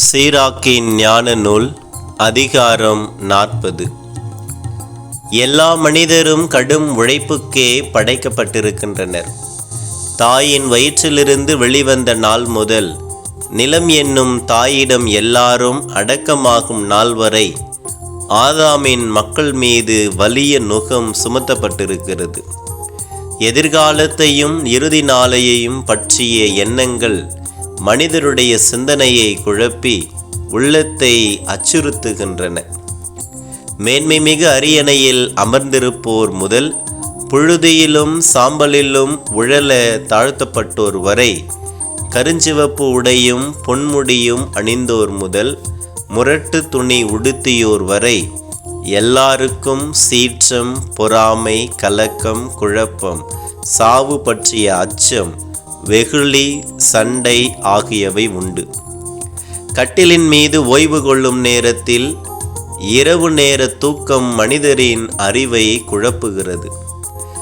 சீராக்கின் ஞான நூல் அதிகாரம் நாற்பது. எல்லா மனிதரும் கடும் உழைப்புக்கே படைக்கப்பட்டிருக்கின்றனர். தாயின் வயிற்றிலிருந்து வெளிவந்த நாள் முதல் நிலம் என்னும் தாயிடம் எல்லாரும் அடக்கமாகும் நாள் வரை ஆதாமின் மக்கள் மீது வலிய நுகம் சுமத்தப்பட்டிருக்கிறது. எதிர்காலத்தையும் இறுதி நாளையையும் பற்றிய எண்ணங்கள் மனிதருடைய சிந்தனையை குழப்பி உள்ளத்தை அச்சுறுத்துகின்றன. மேன்மை மிகு அரியணையில் அமர்ந்திருப்போர் முதல் புழுதியிலும் சாம்பலிலும் உழல தாழ்த்தப்பட்டோர் வரை கருஞ்சிவப்பு உடையும் பொன்முடியும் அணிந்தோர் முதல் முரட்டு துணி உடுத்தியோர் வரை எல்லாருக்கும் சீற்றம் பொறாமை கலக்கம் குழப்பம் சாவு பற்றிய அச்சம் வெகுளி சண்டை ஆகியவை உண்டு. கட்டிலின் மீது ஓய்வு கொள்ளும் நேரத்தில் இரவு நேர தூக்கம் மனிதரின் அறிவை குழப்புகிறது.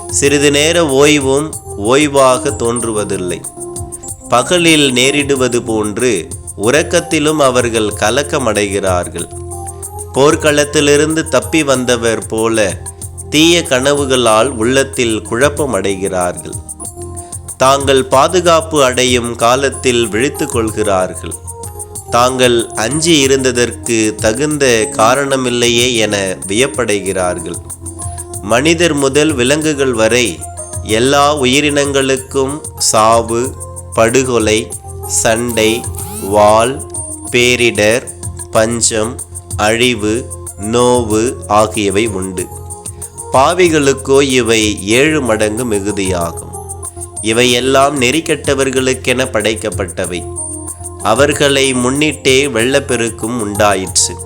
சிறிது நேர ஓய்வும் ஓய்வாக தோன்றுவதில்லை. பகலில் நேரிடுவது போன்று உறக்கத்திலும் அவர்கள் கலக்கமடைகிறார்கள். போர்க்களத்திலிருந்து தப்பி வந்தவர் போல தீய கனவுகளால் உள்ளத்தில் குழப்பமடைகிறார்கள். தாங்கள் பாதுகாப்பு அடையும் காலத்தில் விழித்து கொள்கிறார்கள் தாங்கள் அஞ்சி இருந்ததற்கு தகுந்த காரணமில்லையே என வியப்படைகிறார்கள். மனிதர் முதல் விலங்குகள் வரை எல்லா உயிரினங்களுக்கும் சாவு படுகொலை சண்டை வாள் பேரிடர் பஞ்சம் அழிவு நோவு ஆகியவை உண்டு. பாவிகளுக்கோ இவை ஏழு மடங்கு மிகுதியாகும். இவையெல்லாம் நெறிக்கெட்டவர்களுக்கென படைக்கப்பட்டவை. அவர்களை முன்னிட்டே வெள்ளப்பெருக்கும் உண்டாயிற்று.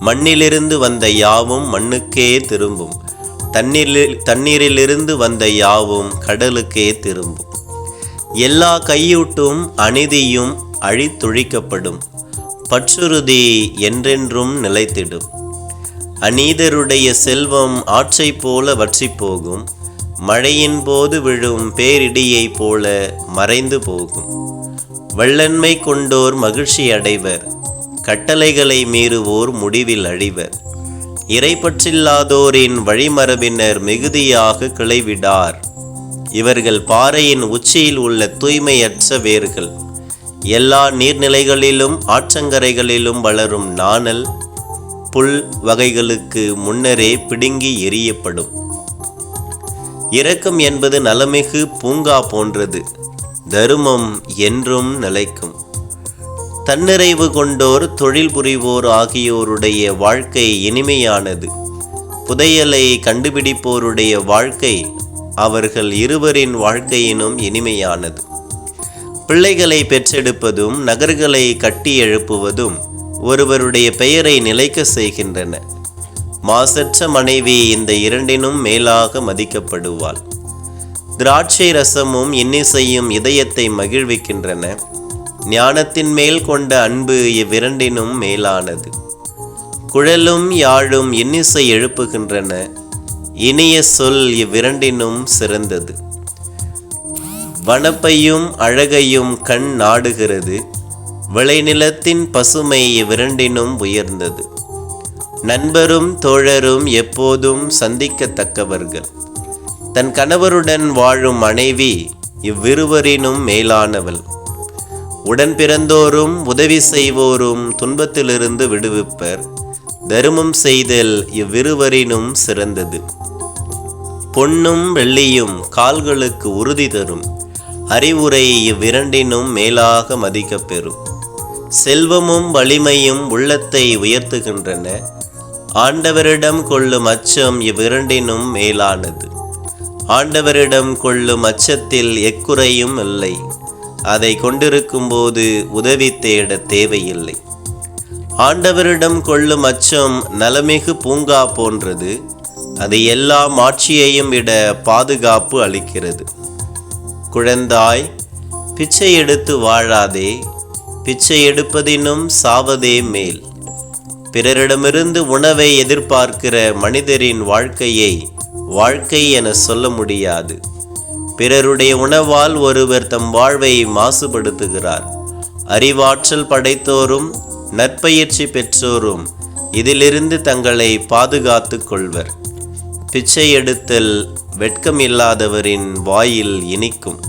மண்ணிலிருந்து வந்த யாவும் மண்ணுக்கே திரும்பும். தண்ணீரில் தண்ணீரிலிருந்து வந்த யாவும் கடலுக்கே திரும்பும். எல்லா கையூட்டும் அநீதியும் அழித்தொழிக்கப்படும். பற்றுறுதி என்றென்றும் நிலைத்திடும். அநீதருடைய செல்வம் ஆற்றை போல வற்றி போகும். மழையின் போது விழும் பேரிடியைப் போல மறைந்து போகும். வெள்ளன்மை கொண்டோர் மகிழ்ச்சி அடைவர். கட்டளைகளை மீறுவோர் முடிவில் அழிவர். இறைப்பற்றில்லாதோரின் வழிமரபினர் மிகுதியாக கிளைவிடார். இவர்கள் பாறையின் உச்சியில் உள்ள தூய்மையற்ற வேர்கள். எல்லா நீர்நிலைகளிலும் ஆற்றங்கரைகளிலும் வளரும் நாணல் புல் வகைகளுக்கு முன்னரே பிடுங்கி எரியப்படும் இரக்கம் என்பது நலமிகு பூங்கா போன்றது. தருமம் என்றும் நிலைக்கும். தன்னிறைவு கொண்டோர் தொழில் புரிவோர் ஆகியோருடைய வாழ்க்கை இனிமையானது. புதையலை கண்டுபிடிப்போருடைய வாழ்க்கை அவர்கள் இருவரின் வாழ்க்கையினும் இனிமையானது. பிள்ளைகளை பெற்றெடுப்பதும் நகர்களை கட்டி எழுப்புவதும் ஒருவருடைய பெயரை நிலைக்க செய்கின்றன. மாசற்ற மனைவி இந்த இரண்டினும் மேலாக மதிக்கப்படுவாள். திராட்சை ரசமும் இன்னிசையும் இதயத்தை மகிழ்விக்கின்றன. ஞானத்தின் மேல் கொண்ட அன்பு இவ்விரண்டினும் மேலானது. குழலும் யாழும் இன்னிசை எழுப்புகின்றன. இனிய சொல் இவ்விரண்டினும் சிறந்தது. வனப்பையும் அழகையும் கண் நாடுகிறது. விளைநிலத்தின் பசுமை இவ்விரண்டினும் உயர்ந்தது. நண்பரும் தோழரும் எப்போதும் சந்திக்கத்தக்கவர்கள். தன் கணவருடன் வாழும் மனைவி இவ்விருவரினும் மேலானவள். உடன் பிறந்தோரும் உதவி செய்வோரும் துன்பத்திலிருந்து விடுவிப்பர். தருமம் செய்தல் இவ்விருவரினும் சிறந்தது. பொன்னும் வெள்ளியும் கால்களுக்கு உறுதி தரும். அறிவுரை இவ்விரண்டினும் மேலாக மதிக்கப்பெறும். செல்வமும் வலிமையும் உள்ளத்தை உயர்த்துகின்றன. ஆண்டவரிடம் கொள்ளும் அச்சம் இவ்விரண்டினும் மேலானது. ஆண்டவரிடம் கொள்ளும் அச்சத்தில் எக்குறையும் இல்லை. அதை கொண்டிருக்கும்போது உதவி தேட தேவையில்லை. ஆண்டவரிடம் கொள்ளும் அச்சம் நலமிகு பூங்கா போன்றது. அது எல்லா மாட்சியையும் விட பாதுகாப்பு அளிக்கிறது. குழந்தாய் பிச்சை எடுத்து வாழாதே. பிச்சை எடுப்பதினும் சாவதே மேல். பிறரிடமிருந்து உணவை எதிர்பார்க்கிற மனிதரின் வாழ்க்கையை வாழ்க்கை என சொல்ல முடியாது. பிறருடைய உணவால் ஒருவர் தம் வாழ்வை மாசுபடுத்துகிறார். அறிவாற்றல் படைத்தோரும் நற்பயிற்சி பெற்றோரும் இதிலிருந்து தங்களை பாதுகாத்து கொள்வர். பிச்சை எடுத்தல் வெட்கமில்லாதவரின் வாயில் இனிக்கும்.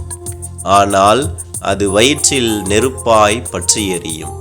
ஆனால் அது வயிற்றில் நெருப்பாய் பற்றி எரியும்